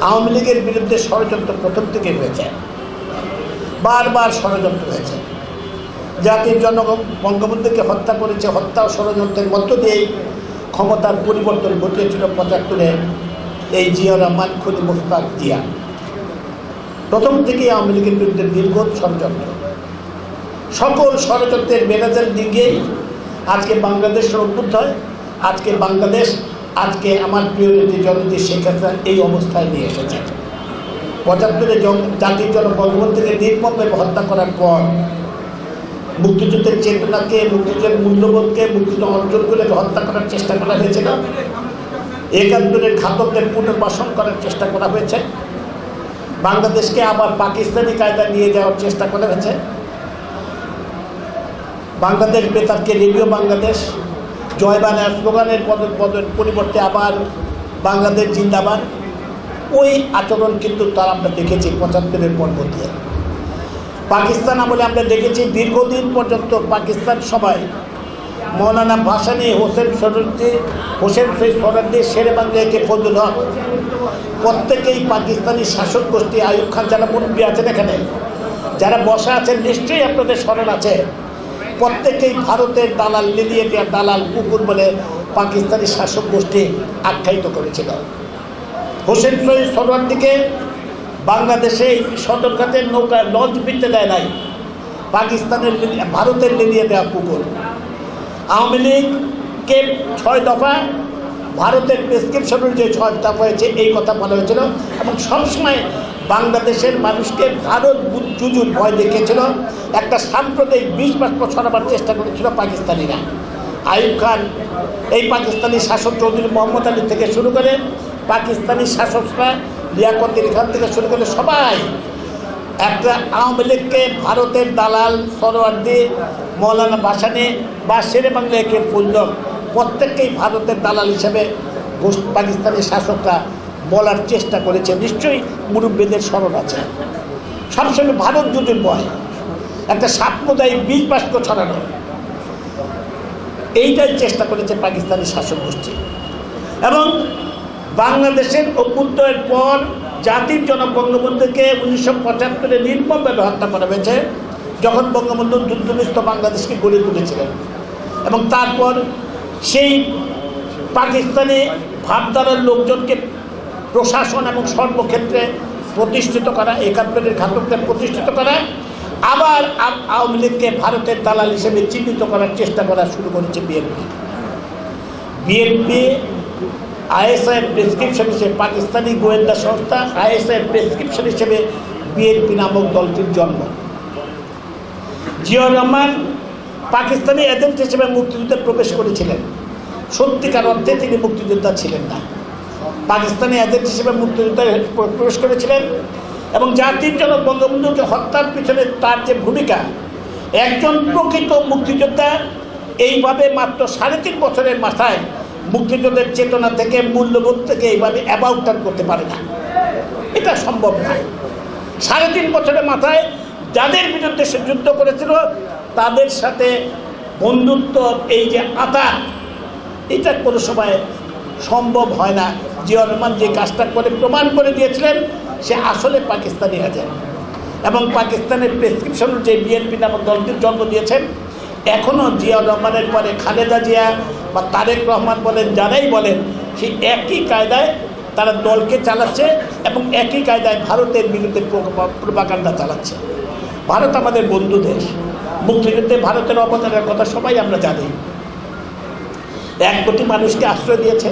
আওয়ামী লীগের বিরুদ্ধে ষড়যন্ত্র প্রথম থেকে হয়েছে। বারবার ষড়যন্ত্র হয়েছে। জাতির জনগণ বঙ্গবন্ধুকে হত্যা করেছে, হত্যা ষড়যন্ত্রের মধ্য দিয়েই ক্ষমতার পরিবর্তন ঘটিয়েছিল পঁচাত্তরে এই জিয়া রহমান, খুনি মুস্তাক জিয়া। প্রথম থেকেই আওয়ামী লীগের বিরুদ্ধে দীর্ঘ ষড়যন্ত্র। সকল ষড়যন্ত্রের মেরাজের দিকেই আজকে বাংলাদেশের অভ্যুত হয়, আজকে বাংলাদেশ আজকে আমার প্রিয় নেত্রী জননী শেখ হাসিনা এই অবস্থায় নিয়ে এসেছে। পঁচাত্তরে জাতির জন বঙ্গবন্ধুকে নির্মমভাবে হত্যা করার পর মুক্তিযুদ্ধের চেতনাকে, মুক্তিযুদ্ধের মূল্যবোধকে, মুক্তিযুদ্ধ অর্জনগুলোকে হত্যা করার চেষ্টা করা হয়েছে হয়েছিল একাত্তরের ঘাতকদের পুনর্বাসন করার চেষ্টা করা হয়েছে। বাংলাদেশকে আবার পাকিস্তানি কায়দা নিয়ে যাওয়ার চেষ্টা করা হয়েছে। বাংলাদেশ বেতারকে রেডিও বাংলাদেশ জয়বানের স্লোগানের পদ পদের পরিবর্তে আবার বাংলাদেশ জিন্দাবাদ। ওই আচরণ কিন্তু তার আমরা দেখেছি পঁচাত্তরের পর্ব দিয়ে। পাকিস্তান আমলে আমরা দেখেছি দীর্ঘদিন পর্যন্ত পাকিস্তান সবাই মৌলানা ভাসানি, হোসেন সরদ্দি হোসেন সরদ্দি শেরে বাংলাকে ফজল হক, প্রত্যেকেই পাকিস্তানি শাসক গোষ্ঠী আয়ুব খান যারা মুরব্বী আছেন এখানে, যারা বসা আছেন, নিশ্চয়ই আপনাদের স্মরণ আছে। প্রত্যেকেই ভারতের দালাল দেওয়া দালাল কুকুর বলে পাকিস্তানি শাসক গোষ্ঠী আখ্যায়িত করেছিল। হোসেন সৈয়দ সরওয়ার্দিকে বাংলাদেশে সতর্কতার নৌকায় লঞ্চ বিতে দেয় নাই। পাকিস্তানের ভারতের লিলিয়ে দেওয়া কুকুর। আওয়ামী লীগকে ছয় দফা, ভারতের প্রেসক্রিপশন অনুযায়ী ছয় দফা হয়েছে, এই কথা বলা হয়েছিল এবং সবসময় বাংলাদেশের মানুষকে ভারত জুজুর ভয় দেখিয়েছিল। একটা সাম্প্রদায়িক বিষ বাষ্প ছড়াবার চেষ্টা করেছিল পাকিস্তানিরা। আইব খান এই পাকিস্তানি শাসক চৌধুরী মোহাম্মদ আলী থেকে শুরু করে পাকিস্তানি শাসকরা লিয়াকত খান থেকে শুরু করে সবাই একটা আওয়ামী লীগকে ভারতের দালাল সরোয়ার্দি মৌলানা ভাসানি বা শেরে বাংলাকে ফুলদক প্রত্যেককেই ভারতের দালাল হিসেবে পাকিস্তানি শাসকরা বলার চেষ্টা করেছে। নিশ্চয়ই মুরব্বীদের স্মরণ আছে। সবসময় ভারত জুটের বয় একটা সাম্প্রদায়িক বীজ বাষ্প ছড়ানো। এইটাই চেষ্টা করেছে পাকিস্তানি শাসক গোষ্ঠী এবং বাংলাদেশের অভ্যুদয়ের পর জাতির জনক বঙ্গবন্ধুকে উনিশশো পঁচাত্তরে নির্মমভাবে হত্যা করা হয়েছে, যখন বঙ্গবন্ধু যুদ্ধনিষ্ঠ বাংলাদেশকে গড়ে তুলেছিলেন। এবং তারপর সেই পাকিস্তানি ভাবধারার লোকজনকে প্রশাসন এবং সর্বক্ষেত্রে প্রতিষ্ঠিত করা একাত্তরের ঘাতকদের প্রতিষ্ঠিত করা, আবার আওয়ামী লীগকে ভারতের দালাল হিসেবে চিহ্নিত করার চেষ্টা করা শুরু করেছে বিএনপি। বিএনপি আইএসআইয়ের প্রেসক্রিপশন হিসেবে পাকিস্তানি গোয়েন্দা সংস্থা আইএসআইয়ের প্রেসক্রিপশন হিসেবে বিএনপি নামক দলটির জন্ম। জিয়াউর রহমান পাকিস্তানি এজেন্ট হিসেবে মুক্তিযুদ্ধে প্রবেশ করেছিলেন। সত্যিকার অর্থে তিনি মুক্তিযোদ্ধা ছিলেন না। পাকিস্তানি এজেন্ট হিসেবে মুক্তিযুদ্ধে প্রবেশ করেছিলেন এবং জাতির জনক বঙ্গবন্ধুকে হত্যার পিছনে তার যে ভূমিকা, একজন প্রকৃত মুক্তিযোদ্ধা, এইভাবে মাত্র সাড়ে তিন বছরের মাথায় মুক্তিযুদ্ধের চেতনা থেকে, মূল্যবোধ থেকে এইভাবে অ্যাবাউট টার্ন করতে পারে না। এটা সম্ভব নয়। সাড়ে তিন বছরের মাথায় যাদের বিরুদ্ধে সে যুদ্ধ করেছিল, তাদের সাথে বন্ধুত্ব, এই যে আতা এটা কোনো সময় সম্ভব হয় না। জিয়া রহমান যে কাজটা করে প্রমাণ করে দিয়েছিলেন, সে আসলে পাকিস্তানি এজেন্ট এবং পাকিস্তানের প্রেসক্রিপশন যে বিএনপি নামক দলটির জন্ম দিয়েছেন। এখনও জিয়া রহমানের পরে খালেদা জিয়া বা তারেক রহমান বলেন, যারাই বলেন, সেই একই কায়দায় তারা দলকে চালাচ্ছে এবং একই কায়দায় ভারতের বিরুদ্ধে প্রোপাকাণ্ডা চালাচ্ছে। ভারত আমাদের বন্ধু দেশ। মুক্তিযুদ্ধে ভারতের অবদানের কথা সবাই আমরা জানি। এক কোটি মানুষকে আশ্রয় দিয়েছে।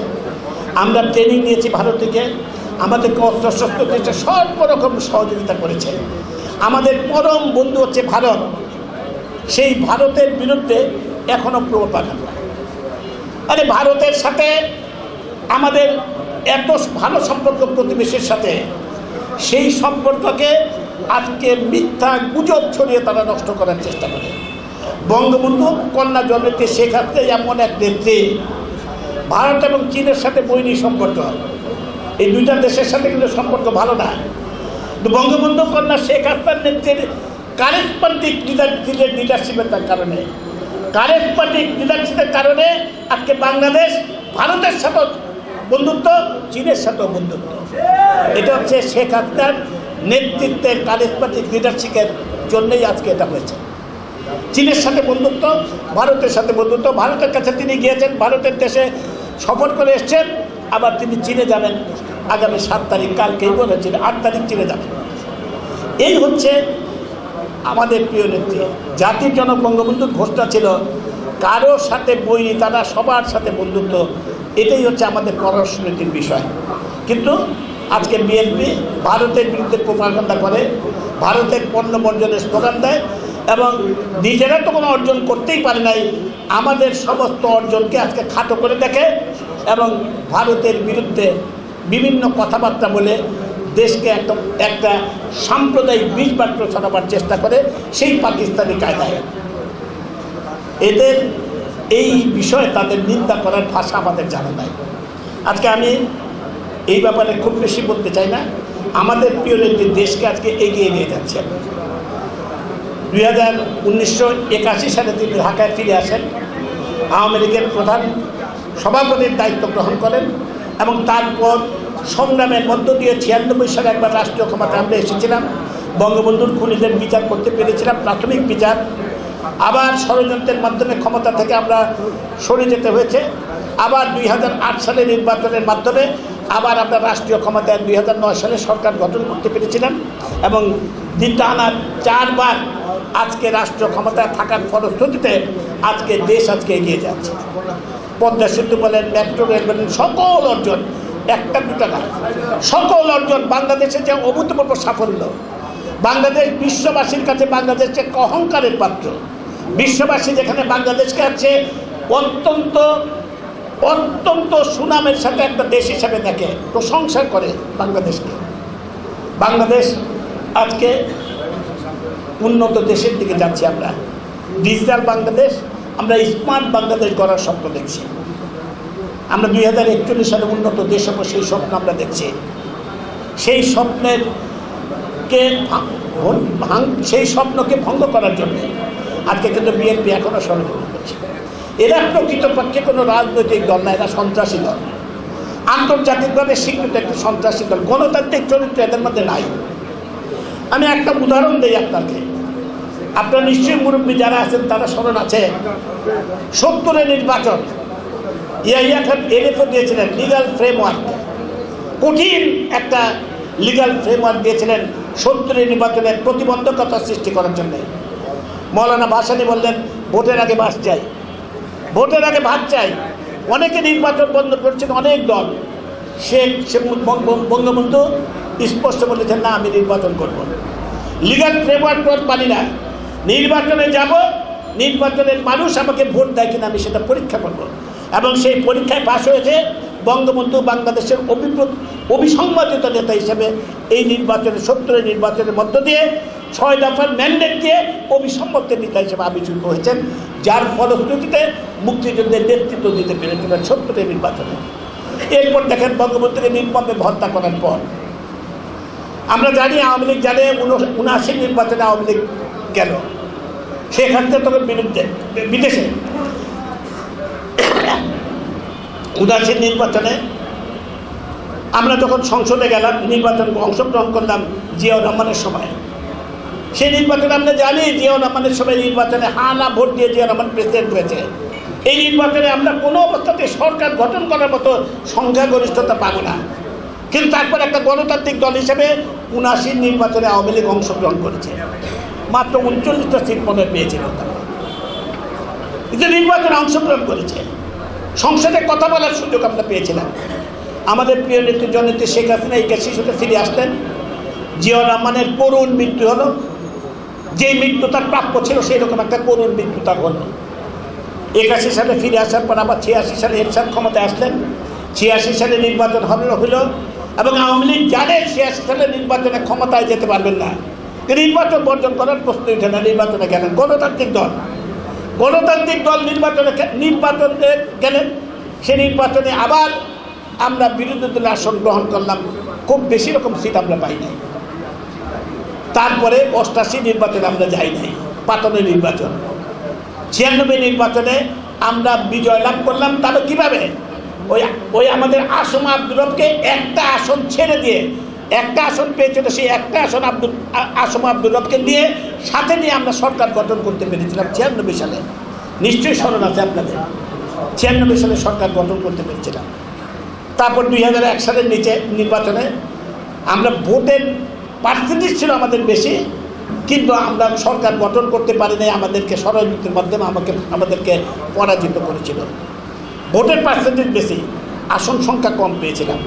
আমরা ট্রেনিং নিয়েছি ভারত থেকে। আমাদেরকে অস্ত্র শস্ত্র দিয়েছে সর্বরকম সহযোগিতা করেছে। আমাদের পরম বন্ধু হচ্ছে ভারত। সেই ভারতের বিরুদ্ধে এখনও প্রপাগান্ডা আরে ভারতের সাথে আমাদের এত ভালো সম্পর্ক প্রতিবেশীর সাথে, সেই সম্পর্ককে আজকে মিথ্যা গুজব ছড়িয়ে তারা নষ্ট করার চেষ্টা করে। বঙ্গবন্ধু কন্যা জন্মেতে শেখ হাসিনা এমন এক নেত্রী। ভারত এবং চীনের সাথে বৈরী সম্পর্ক। এই দুইটা দেশের সাথে কিন্তু সম্পর্ক ভালো না। বঙ্গবন্ধু কন্যা শেখ হাসিনার নেত্রীর কারেসপন্ডিক লিডারশিপের তার কারণে। কারেসপন্ডিক লিডারশিপের কারণে আজকে বাংলাদেশ ভারতের সাথে বন্ধুত্ব, চীনের সাথেও বন্ধুত্ব। এটা হচ্ছে শেখ হাসিনার নেতৃত্বের কারিজমাটিক লিডারশিপের জন্যই আজকে এটা হয়েছে। চীনের সাথে বন্ধুত্ব, ভারতের সাথে বন্ধুত্ব। ভারতের কাছে তিনি গিয়েছেন, ভারতের দেশে সফর করে এসছেন। আবার তিনি চীনে যাবেন। আগামী সাত তারিখ, কালকেই বলেছেন, আট তারিখ চীনে যাবেন। এই হচ্ছে আমাদের প্রিয় নেত্রী। জাতির জনক বঙ্গবন্ধুর ঘোষণা ছিল কারোর সাথে বই, তারা সবার সাথে বন্ধুত্ব। এটাই হচ্ছে আমাদের পররাষ্ট্রনীতির বিষয়। কিন্তু আজকে বিএনপি ভারতের বিরুদ্ধে প্রপাগান্ডা করে, ভারতের পণ্য বর্জনের স্লোগান দেয়। এবং নিজেরা তো কোনো অর্জন করতেই পারে নাই। আমাদের সমস্ত অর্জনকে আজকে খাটো করে দেখে এবং ভারতের বিরুদ্ধে বিভিন্ন কথাবার্তা বলে দেশকে একটা একটা সাম্প্রদায়িক বীজ বাক্য ছড়াবার চেষ্টা করে সেই পাকিস্তানি কায়দায়। এদের এই বিষয়ে তাদের নিন্দা করার ভাষা আমাদের জানা নাই। আজকে আমি এই ব্যাপারে খুব বেশি বলতে চাই না। আমাদের প্রিয় নেত্রী দেশকে আজকে এগিয়ে নিয়ে যাচ্ছে। দুই হাজার উনিশশো একাশি সালে তিনি ঢাকায় ফিরে আসেন। আওয়ামী লীগের প্রধান সভাপতির দায়িত্ব গ্রহণ করেন এবং তারপর সংগ্রামের মধ্য দিয়ে ছিয়ানব্বই সালে একবার রাষ্ট্রীয় ক্ষমতা আমরা এসেছিলাম। বঙ্গবন্ধুর খুনিদের বিচার করতে পেরেছিলাম, প্রাথমিক বিচার। আবার ষড়যন্ত্রের মাধ্যমে ক্ষমতা থেকে আমরা সরে যেতে হয়েছে। আবার দুই হাজার আট সালে নির্বাচনের মাধ্যমে আবার আমরা রাষ্ট্রীয় ক্ষমতায় দুই হাজার নয় সালে সরকার গঠন করতে পেরেছিলাম এবং টানার চারবার আজকে রাষ্ট্র ক্ষমতায় থাকার ফলশ্রুতিতে আজকে দেশ আজকে এগিয়ে যাচ্ছে। পদ্মা সেতু বলেন, মেট্রো রেল বলেন, সকল অর্জন, একটা দুটা না, সকল অর্জন বাংলাদেশের যে অভূতপূর্ব সাফল্য, বাংলাদেশ বিশ্ববাসীর কাছে বাংলাদেশ অহংকারের পাত্র, বিশ্ববাসী যেখানে বাংলাদেশকে আছে, অত্যন্ত অত্যন্ত সুনামের সাথে একটা দেশ হিসাবে দেখে, প্রশংসা করে বাংলাদেশকে। বাংলাদেশ আজকে উন্নত দেশের দিকে যাচ্ছি আমরা। ডিজিটাল বাংলাদেশ, আমরা স্মার্ট বাংলাদেশ গড়ার স্বপ্ন দেখছি। আমরা দুই হাজার একচল্লিশ সালে উন্নত দেশ হব সেই স্বপ্ন আমরা দেখছি। সেই স্বপ্নের কে ভাঙ সেই স্বপ্নকে ভঙ্গ করার জন্য আজকে কিন্তু বিএনপি এখনও ষড়যন্ত্র করছে। এরা প্রকৃতপক্ষে কোনো রাজনৈতিক দল না, এরা সন্ত্রাসী দল। আন্তর্জাতিকভাবে স্বীকৃত একটি সন্ত্রাসী দল। গণতান্ত্রিক চরিত্র এদের মধ্যে নাই। আমি একটা উদাহরণ দিই আপনাকে। আপনার নিশ্চয়ই মুরব্বী যারা আছেন, তারা স্মরণ আছে। সত্তরের নির্বাচন। ইয়াইয়া খান এনএফও দিয়েছিলেন লিগাল ফ্রেমওয়ার্ক কঠিন একটা লিগাল ফ্রেমওয়ার্ক দিয়েছিলেন সত্তরের নির্বাচনের প্রতিবন্ধকতা সৃষ্টি করার জন্যে। মৌলানা ভাসানি বললেন, ভোটের আগে বাস চাই। ভোটের আগে ভাত চাই। অনেকে নির্বাচন বন্ধ করছেন অনেক দল। সে সে বঙ্গ- বঙ্গবন্ধু স্পষ্ট বলেছেন, না, আমি নির্বাচন করব লিগাল ফ্রেমওয়ার্ক পারি না। নির্বাচনে যাব, নির্বাচনের মানুষ আমাকে ভোট দেয় কিনা আমি সেটা পরীক্ষা করব। এবং সেই পরীক্ষায় পাশ হয়েছে বঙ্গবন্ধু বাংলাদেশের অভিপ্র অবিসংবাদিত নেতা হিসেবে এই নির্বাচনে, সত্তরের নির্বাচনের মধ্য দিয়ে ছয় দফার ম্যান্ডেট দিয়ে অবিসম্মতের নেতা হিসেবে আবির্ভূত হয়েছেন, যার ফলশ্রুতিতে মুক্তিযুদ্ধের নেতৃত্ব দিতে পেরেছিলেন সত্তরের নির্বাচনে। এরপর দেখেন বঙ্গবন্ধুকে নির্মমে হত্যা করার পর আমরা জানি আওয়ামী লীগ জানে উনআশি নির্বাচনে আওয়ামী লীগ গেল। সেখান থেকে তখন বিরুদ্ধে বিদেশে। উদাসীন নির্বাচনে আমরা যখন সংসদে গেলাম, নির্বাচন অংশগ্রহণ করলাম জিয়াউর রহমানের সময়। সেই নির্বাচনে আমরা জানি জিয়াউর রহমানের সময় নির্বাচনে হা না ভোট দিয়ে জিয়াউর রহমান প্রেসিডেন্ট হয়েছে। এই নির্বাচনে আমরা কোনো অবস্থাতে সরকার গঠন করার মতো সংখ্যাগরিষ্ঠতা পাবো না। কিন্তু তারপর একটা গণতান্ত্রিক দল হিসেবে উনাশি নির্বাচনে আওয়ামী লীগ অংশগ্রহণ করেছে। মাত্র উনচল্লিশটা সিট মনে পেয়েছিল তারা। কিন্তু নির্বাচনে অংশগ্রহণ করেছে, সংসদে কথা বলার সুযোগ আমরা পেয়েছিলাম। আমাদের প্রিয় নেত্রী জননেত্রী শেখ হাসিনা এই শিশুতে ফিরে আসতেন জিয়াউর রহমানের করুণ মৃত্যু হলো। যে মৃত্যু তার প্রাপ্য ছিল সেই রকম একটা করুণ মৃত্যু তার হলো। একাশি সালে ফিরে আসার পর আবার ছিয়াশি সালে এরশাদ ক্ষমতায় আসলেন। ছিয়াশি সালে নির্বাচন হলো হলো এবং আওয়ামী লীগ জানে ছিয়াশি সালে নির্বাচনে ক্ষমতায় যেতে পারবেন না। নির্বাচন বর্জন করার প্রশ্ন উঠে না, নির্বাচনে গেলেন। গণতান্ত্রিক দল। গণতান্ত্রিক দল নির্বাচনে নির্বাচনে গেলেন। সে নির্বাচনে আবার আমরা বিরোধী দলের আসন গ্রহণ করলাম। খুব বেশি রকম সিট আমরা পাই নাই। তারপরে অষ্টাশি নির্বাচনে আমরা যাই নাই। পাতনের নির্বাচন। ছিয়ানব্বই নির্বাচনে আমরা বিজয় লাভ করলাম। তবে কীভাবে? ওই ওই আমাদের আসম আব্দুল রবকে একটা আসন ছেড়ে দিয়ে, একটা আসন পেয়েছিল সেই একটা আসন আব্দুল আসম আব্দুল রবকে দিয়ে সাথে নিয়ে আমরা সরকার গঠন করতে পেরেছিলাম ছিয়ানব্বই সালে। নিশ্চয়ই স্মরণ আছে আপনাদের। ছিয়ানব্বই সালে সরকার গঠন করতে পেরেছিলাম। তারপর দুই এক সালের নিচে নির্বাচনে আমরা ভোটের পার্সেন্টেজ ছিল আমাদের বেশি, কিন্তু আমরা সরকার গঠন করতে পারি নাই আমাদেরকে ষড়যন্ত্রের মাধ্যমে আমাকে আমাদেরকে পরাজিত করেছিল। ভোটের পার্সেন্টেজ বেশি, আসন সংখ্যা কম পেয়েছিলাম।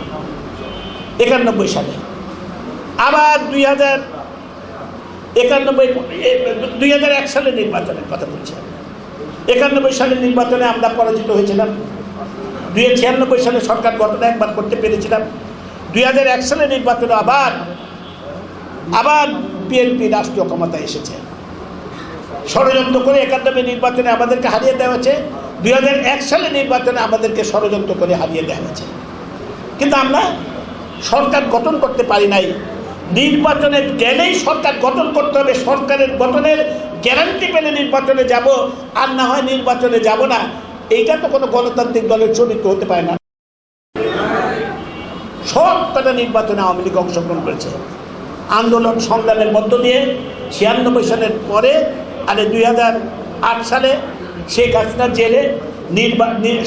একানব্বই সালে। আবার দুই হাজার একানব্বই দুই হাজার এক সালের নির্বাচনের কথা বলছি একানব্বই সালের নির্বাচনে আমরা পরাজিত হয়েছিলাম। দুই ছিয়ানব্বই সালে সরকার গঠন একবার করতে পেরেছিলাম। দুই হাজার এক সালে নির্বাচনে আবার আবার বিএনপি রাষ্ট্রীয় ক্ষমতায় এসেছে। ষড়যন্ত্র করে একানব্বই নির্বাচনে আমাদেরকে হারিয়ে দেওয়া হয়েছে। দুই হাজার এক সালে নির্বাচনে আমাদেরকে ষড়যন্ত্র করে হারিয়ে দেওয়া হয়েছে। কিন্তু আমরা সরকার গঠন করতে পারি নাই। নির্বাচনে গেলেই সরকার গঠন করতে হবে, সরকারের গঠনের গ্যারান্টি পেলে নির্বাচনে যাব, আর না হয় নির্বাচনে যাব না। এইটা তো কোনো গণতান্ত্রিক দলের চরিত্র হতে পারে না। সব নির্বাচনে আওয়ামী লীগ অংশগ্রহণ করেছে। আন্দোলন সংগ্রামের মধ্য দিয়ে ছিয়ানব্বই সালের পরে, আর দুই হাজার আট সালে শেখ হাসিনার জেলে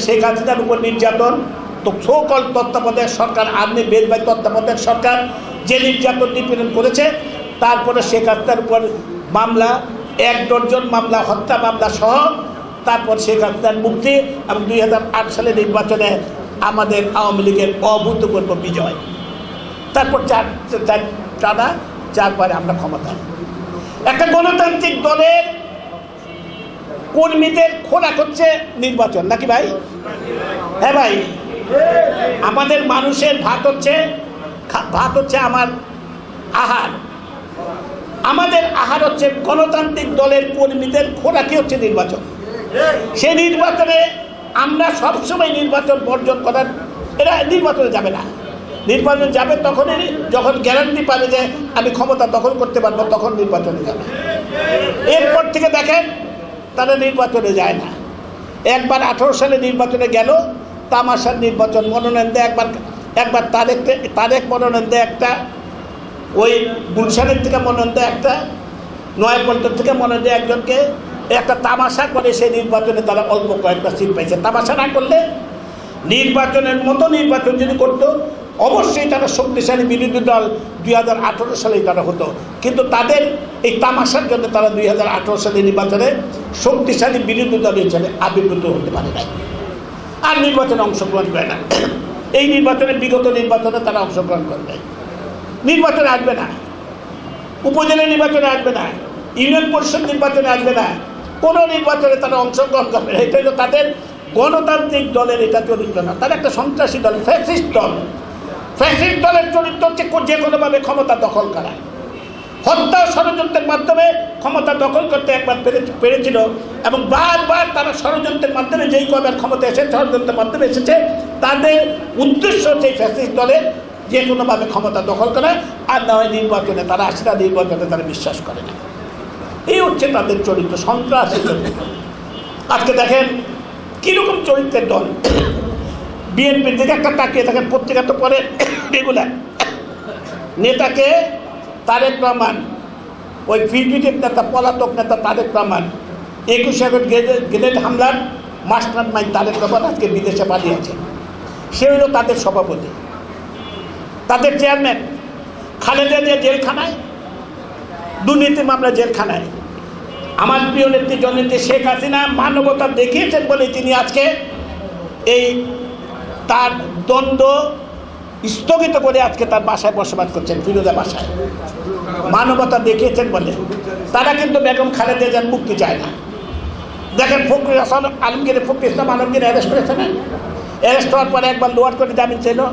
শেখ হাসিনার উপর নির্যাতন, তো সকল তত্ত্বাবধায়ক সরকার আর্মি বেলবাই তত্ত্বাবধায়ক সরকার যে নির্যাতন নিপীড়ন করেছে, তারপরে শেখ হাসিনার উপর মামলা, এক ডজন মামলা, হত্যা মামলা সহ তারপর শেখ হাসিনার মুক্তি এবং দুই হাজার আট সালে নির্বাচনে আমাদের আওয়ামী লীগের অভূতপূর্ব বিজয়। তারপর চার চার টানা, চারবারে আমরা ক্ষমতা একটা গণতান্ত্রিক দলের কর্মীদের খোরাক হচ্ছে নির্বাচন, নাকি ভাই? হ্যাঁ ভাই। আমাদের মানুষের ভাত হচ্ছে ভাত হচ্ছে আমার আহার। আমাদের আহার হচ্ছে গণতান্ত্রিক দলের কর্মীদের খোরাকি হচ্ছে নির্বাচন। সে নির্বাচনে আমরা সবসময় নির্বাচন বর্জন করার, এরা নির্বাচনে যাবে না। নির্বাচনে যাবে তখনই, যখন গ্যারান্টি পাবে যে আমি ক্ষমতা দখল করতে পারব, তখন নির্বাচনে যাবে। এরপর থেকে দেখেন তারা নির্বাচনে যায় না। একবার আঠারো সালে নির্বাচনে গেল, তামাশার নির্বাচন মনোনয়ন দেয় একবার একবার তারেক তারেক মনোনয়ন দেয় একটা, ওই গুলশানের থেকে মনোনয়ন দেয় একটা, নয়াপল্টন থেকে মনোনয়ন দেয় একজনকে, একটা তামাশা করে সেই নির্বাচনে তারা অল্প কয়েকটা সিট পাইছে। তামাশা না করলে নির্বাচনের মতো নির্বাচন যদি করতো অবশ্যই তারা শক্তিশালী বিরোধী দল দুই হাজার আঠেরো সালেই তারা হতো। কিন্তু তাদের এই তামাশার জন্য তারা দুই হাজার আঠেরো সালে নির্বাচনে শক্তিশালী বিরোধী দল হিসেবে আবির্ভূত হতে পারে না আর নির্বাচনে অংশগ্রহণ করে না। এই নির্বাচনে, বিগত নির্বাচনে তারা অংশগ্রহণ করবে নির্বাচনে আসবে না। উপজেলা নির্বাচনে আসবে না। ইউনিয়ন পরিষদ নির্বাচনে আসবে না। কোনো নির্বাচনে তারা অংশগ্রহণ করবে না। এটা তাদের গণতান্ত্রিক দলের, এটা চরিত্র না। তারা একটা সন্ত্রাসী দল, ফ্যাসিস্ট দল। ফ্যাসিস্ট দলের চরিত্র হচ্ছে যে কোনোভাবে ক্ষমতা দখল করা। হত্যা ষড়যন্ত্রের মাধ্যমে ক্ষমতা দখল করতে একবার পেরে- পেরেছিল এবং বারবার তারা ষড়যন্ত্রের মাধ্যমে যেই কবার ক্ষমতা এসে ষড়যন্ত্রের মাধ্যমে এসেছে, তাদের উদ্দেশ্য এই ফ্যাসিস্ট দলের যে কোনোভাবে ক্ষমতা দখল করা, আর না হয় নির্বাচনে তারা না, নির্বাচনে তারা বিশ্বাস করে না। এই হচ্ছে তাদের চরিত্র, সন্ত্রাসী চরিত্র। আজকে দেখেন কীরকম চরিত্রের দল। বিএনপির দিকে একটা তাকিয়ে থাকেন, পত্রিকা তো পরে রেগুলার নেতাকে তারেক রহমান, ওই ফিজিটিভ নেতা, পলাতক নেতা তারেক রহমান, একুশে আগস্ট গ্রেনেড হামলার মাস্টার মাইন্ড তারেক রহমান আজকে বিদেশে পালিয়েছে। সে হলো তাদের সভাপতি। তাদের চেয়ারম্যান, খালেদা যে জেলখানায় দুর্নীতি মামলা জেলখানায়। আমার প্রিয় নেত্রী, জননেত্রী শেখ হাসিনা মানবতা দেখিয়েছেন বলে তিনি আজকে এই তার দ্বন্দ্ব স্থগিত করে আজকে তার বাসায় বসবাস করছেন, ফিরোজা বাসায়। মানবতা দেখিয়েছেন বলে। তারা কিন্তু বেগম খালেদা যান মুক্তি চায় না। দেখেন ফখরুল হাসান আলমগীর, ফখরুল ইসলাম আলমগীর অ্যারেস্ট করেছে না? অ্যারেস্ট হওয়ার পরে একবার লোয়ার করে জামিন চাইলো।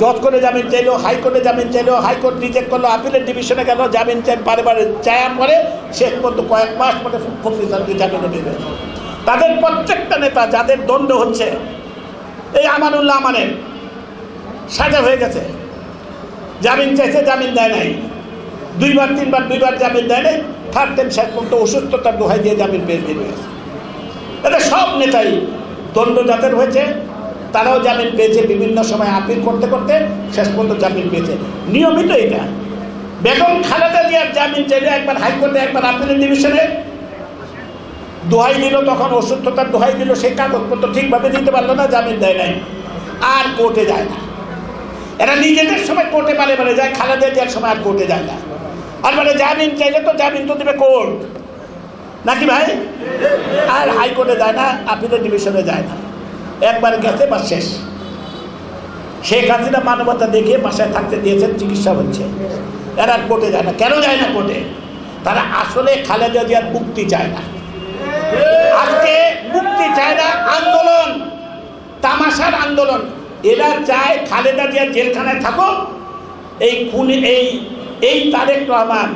জজ করে জামিন চাইলো হাইকোর্টে জামিন চাইলো হাইকোর্ট রিজেক্ট করল আপিলের ডিভিশনে গেল, জামিন চাই বারে বারে চাওয়ার পরে শেষ পর্যন্ত কয়েক মাস পরে ফখরুল ইসলামকে জামিনে তাদের প্রত্যেকটা নেতা, যাদের দণ্ড হচ্ছে এই আমানুল্লাহ আমানের। সাজা হয়ে গেছে। জামিন চাইছে, জামিন দেয় নাই। দুইবার, তিনবার, দুইবার জামিন দেয় নাই। থার্ড টাইম শেষ পর্যন্ত অসুস্থতার দোহাই দিয়ে জামিন পেয়ে দিয়ে গেছে এটা সব নেতাই দণ্ড যাদের হয়েছে। তারাও জামিন পেয়েছে বিভিন্ন সময় আপিল করতে করতে, শেষ পর্যন্ত জামিন পেয়েছে। নিয়মিত এটা। বেগম খালেদা জিয়ার জামিন চাইলে একবার হাইকোর্টে, একবার আপিলের ডিভিশনে দোহাই দিল তখন অসুস্থতার দোহাই দিল, সেই কাগজপত্র ঠিকভাবে দিতে পারল না, জামিন দেয় নাই। আর কোর্টে যায় না। এরা নিজেদের সময় কোর্টে বারে বারে যায়, খালেদা জিয়ার সময় আর কোর্টে যায় না। আর মানে জামিন চাইলে তো জামিন তো দেবে কোর্ট। নাকি ভাই? আর হাইকোর্টে যায় না, আপিলের ডিভিশনে যায় না। একবার গেছে বা শেষ। শেখ হাসিনা মানবতা দেখে বাসায় থাকতে দিয়েছেন, চিকিৎসা হচ্ছে। এরা কোর্টে যায় না। কেন যায় না কোর্টে? তারা আসলে খালেদা জিয়ার মুক্তি চায় না। আজকে মুক্তি চায় না আন্দোলন, তামাশার আন্দোলন। এরা চায় খালেদা জিয়া জেলখানায় থাকো এই খুনি, এই এই তারেক রহমান,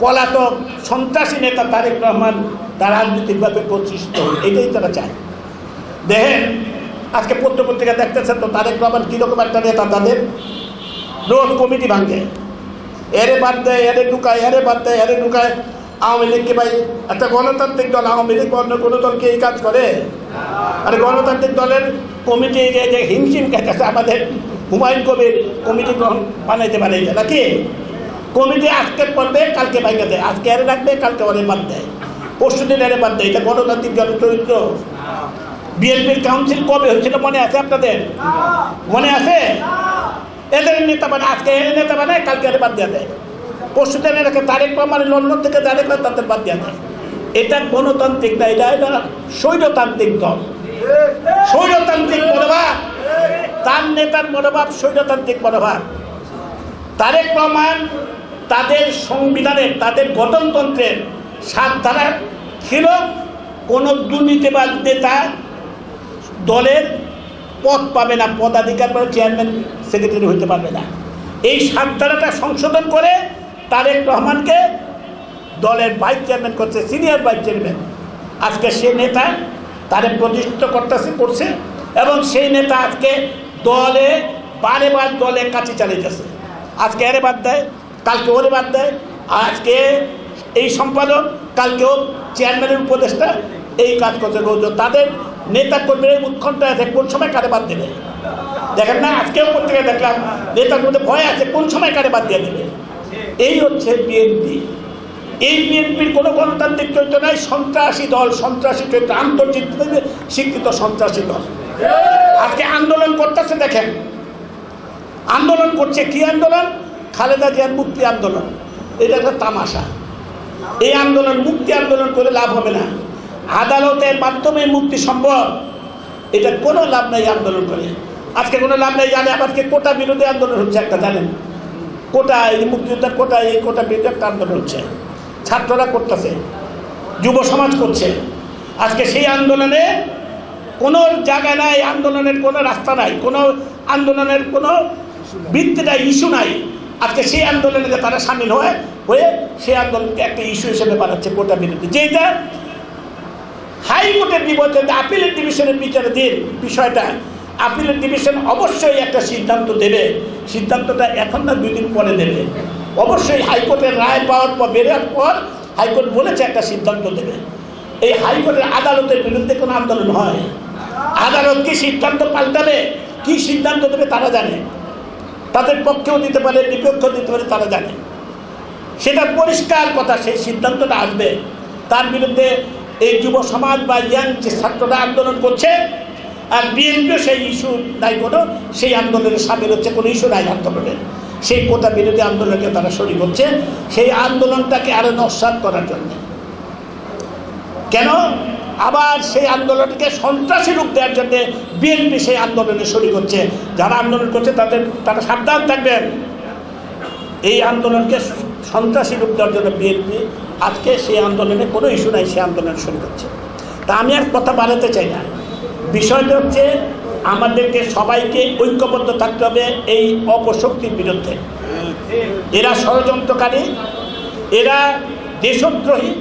পলাতক সন্ত্রাসী নেতা তারেক রহমান তার রাজনৈতিকভাবে প্রতিষ্ঠিত। এটাই তারা চায়। দেখেন, আজকে পত্র পত্রিকা দেখতেছেন তো, তারেক রহমান কীরকম একটা নেতা তাদের? রোজ কমিটি ভাঙে। এরে বাদ দেয় এরে ঢুকায়, এরে বাদ দেয় এরে ঢুকায়। আওয়ামী লীগকে ভাই একটা গণতান্ত্রিক দল, আওয়ামী লীগ অন্য কোনো দলকে এই কাজ করে? আর গণতান্ত্রিক দলের কমিটি যে যে হিমশিম খেতেছে আমাদের হুমায়ুন কবির কমিটি গ্রহণ বানাইতে পারে বানাইতে নাকি? কমিটি আজকে পড়বে, কালকে বাইকে দেয় আজকে এরে রাখবে, কালকে ওরে বাদ দেয়। পরশু দিন এরে বাদ দেয়। এটা গণতান্ত্রিক দলের চরিত্র। বিএনপির কাউন্সিল কবে হয়েছিল মনে আছে আপনাদের? মনে আছে? এদের নেতা মানে আজকে নেতা বানায়, কালকে এর বাদ দেওয়া দেয় পরশু দিন এটাকে তারেক রহমান লন্ডন থেকে তারেক তাদের বাদ দেয় এটা গণতান্ত্রিক না, এটা এটা স্বৈরতান্ত্রিক দল। স্বৈরতান্ত্রিক মনোভাব। তার নেতার মনোভাব স্বৈরতান্ত্রিক মনোভাব। তারেক রহমান তাদের সংবিধানের, তাদের গঠনতন্ত্রের সাত ছিল কোনো দুর্নীতিবাদ নেতা দলের পদ পাবে না, পদাধিকার পরে চেয়ারম্যান, সেক্রেটারি হইতে পারবে না। এই সাত ধারাটা সংশোধন করে তারেক রহমানকে দলের ভাইস চেয়ারম্যান করছে, সিনিয়র ভাইস চেয়ারম্যান। আজকে সে নেতা তারে প্রতিষ্ঠিত করতেছে, করছে, এবং সেই নেতা আজকে দলে, বারে বার দলে কাছে চালিয়েছে আজকে এরে বাদ দেয়, কালকে ওরে বাদ দেয়, আজকে এই সম্পাদক কালকেও চেয়ারম্যানের উপদেষ্টা এই কাজ করছে রোজ তাদের নেতা কর্মীরা উৎকণ্ঠা আছে, কোন সময় কারে বাদ দেবে? দেখেন না, আজকেও পত্রিকায় দেখলাম, নেতার মধ্যে ভয় আছে, কোন সময় কারে বাদ দিয়ে দেবে? এই হচ্ছে বিএনপি এই বিএনপির কোনো গণতান্ত্রিক চরিত্র নাই, সন্ত্রাসী দল, সন্ত্রাসী চরিত্র আন্তর্জাতিক স্বীকৃত সন্ত্রাসী দল। আজকে আন্দোলন করতেছে, দেখেন। আন্দোলন করছে কি আন্দোলন? খালেদা জিয়ার মুক্তি আন্দোলন। এটা একটা তামাশা। এই আন্দোলন, মুক্তি আন্দোলন করে লাভ হবে না। আদালতের মাধ্যমে মুক্তি সম্ভব। এটা কোনো লাভ নাই আন্দোলন করে। আজকে কোনো লাভ নাই, জানে আজকে কোটা বিরোধী আন্দোলন হচ্ছে একটা, জানেন? কোটা এই মুক্তিযোদ্ধার কোটা এই কোটা বিরোধী একটা আন্দোলন হচ্ছে ছাত্ররা করতেছে, যুব সমাজ করছে। আজকে সেই আন্দোলনে কোনো জায়গায় নাই, আন্দোলনের কোনো রাস্তা নাই, কোনো আন্দোলনের কোনো ভিত্তি নাই, ইস্যু নাই। আজকে সেই আন্দোলনে তারা সামিল হয়, হয়ে সেই আন্দোলনকে একটা ইস্যু হিসেবে বানাচ্ছে কোটা বিরোধী। যেটা হাইকোর্টের বিবেচনা আপিলের ডিভিশনের বিচারে দিন বিষয়টা আপিলের ডিভিশন অবশ্যই একটা সিদ্ধান্ত দেবে। সিদ্ধান্তটা এখন না দুই দিন পরে দেবে। অবশ্যই হাইকোর্টের রায় পাওয়ার পর বেরোর পর হাইকোর্ট বলেছে একটা সিদ্ধান্ত দেবে। এই হাইকোর্টের আদালতের বিরুদ্ধে কোনো আন্দোলন হয়। আদালত কি সিদ্ধান্ত পাল্টাবে, কি সিদ্ধান্ত দেবে তারা জানে। তাদের পক্ষেও দিতে পারে বিপক্ষ দিতে পারে, তারা জানে। সেটা পরিষ্কার কথা, সেই সিদ্ধান্তটা আসবে। তার বিরুদ্ধে এই যুব সমাজ বা ইয়াং যে ছাত্ররা আন্দোলন করছে আর বিএনপিও সেই ইস্যু নাই কোনো, সেই আন্দোলনে সামিল হচ্ছে, কোনো ইস্যু নাই আন্দোলনের। সেই কোটা বিরোধী আন্দোলনকে তারা শরীর হচ্ছে সেই আন্দোলনটাকে আরও নস্বাত করার জন্য। কেন? আবার সেই আন্দোলনকে সন্ত্রাসী রূপ দেওয়ার জন্য বিএনপি সেই আন্দোলনে শরীর হচ্ছে যারা আন্দোলন করছে, তাদের, তারা সাবধান থাকবেন এই আন্দোলনকে সন্ত্রাসী রূপ দেওয়ার জন্য বিএনপি আজকে সেই আন্দোলনে কোনো ইস্যু নাই সেই আন্দোলনে শুরু করছে। তা আমি আর কথা বাড়াতে চাই না। বিষয়টা হচ্ছে আমাদেরকে সবাইকে ঐক্যবদ্ধ থাকতে হবে এই অপশক্তির বিরুদ্ধে। এরা ষড়যন্ত্রকারী, এরা দেশদ্রোহী,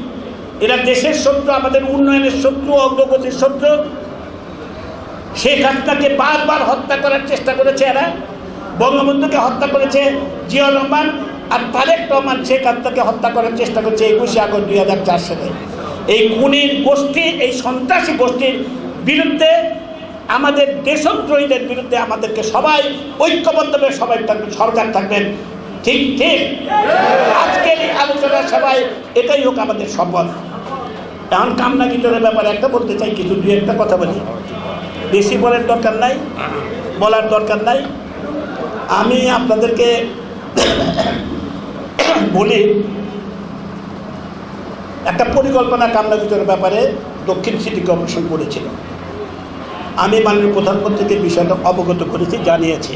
এরা দেশের শত্রু, আমাদের উন্নয়নের শত্রু, অগ্রগতির শত্রু। শেখ হাসিনাকে বারবার হত্যা করার চেষ্টা করেছে এরা। বঙ্গবন্ধুকে হত্যা করেছে জিয়াউর রহমান আর তারেক রহমান শেখ হাসিনাকে হত্যা করার চেষ্টা করছে একুশে আগস্ট দুই হাজার চার সালে। এই খুনির গোষ্ঠী, এই সন্ত্রাসী গোষ্ঠীর বিরুদ্ধে, আমাদের দেশদ্রোহীদের বিরুদ্ধে আমাদেরকে সবাই ঐক্যবদ্ধভাবে সবাই থাকবেন, সরকার থাকবেন। ঠিক ঠিক? আজকের এই আলোচনা সবাই এটাই হোক আমাদের শপথ। এখন কামনা কিচনের ব্যাপারে একটা বলতে চাই, কিছু দুই একটা কথা বলি। বেশি বলার দরকার নাই, বলার দরকার নাই। আমি আপনাদেরকে বলি, একটা পরিকল্পনা কামনা কিচনের ব্যাপারে দক্ষিণ সিটি কর্পোরেশন করেছিল। আমি মাননীয় প্রধানমন্ত্রীকে বিষয়টা অবগত করেছি, জানিয়েছি।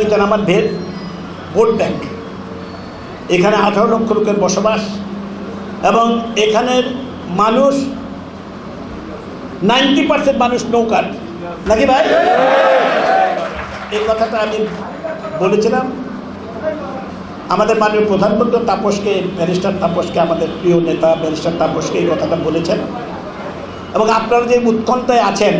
কিচন আমার ভেদ ভোট ব্যাংক। এখানে আঠারো লক্ষ লোকের বসবাস এবং এখানের মানুষ নাইনটি পার্সেন্ট মানুষ নৌকার। নাকি ভাই? এই কথাটা আমি বলেছিলাম। আমাদের মাননীয় প্রধানমন্ত্রী তাপসকে, ব্যারিস্টার তাপসকে, আমাদের প্রিয় নেতা ব্যারিস্টার তাপসকে এই কথাটা বলেছেন। এবং আপনারা যে উৎকণ্ঠায় আছেন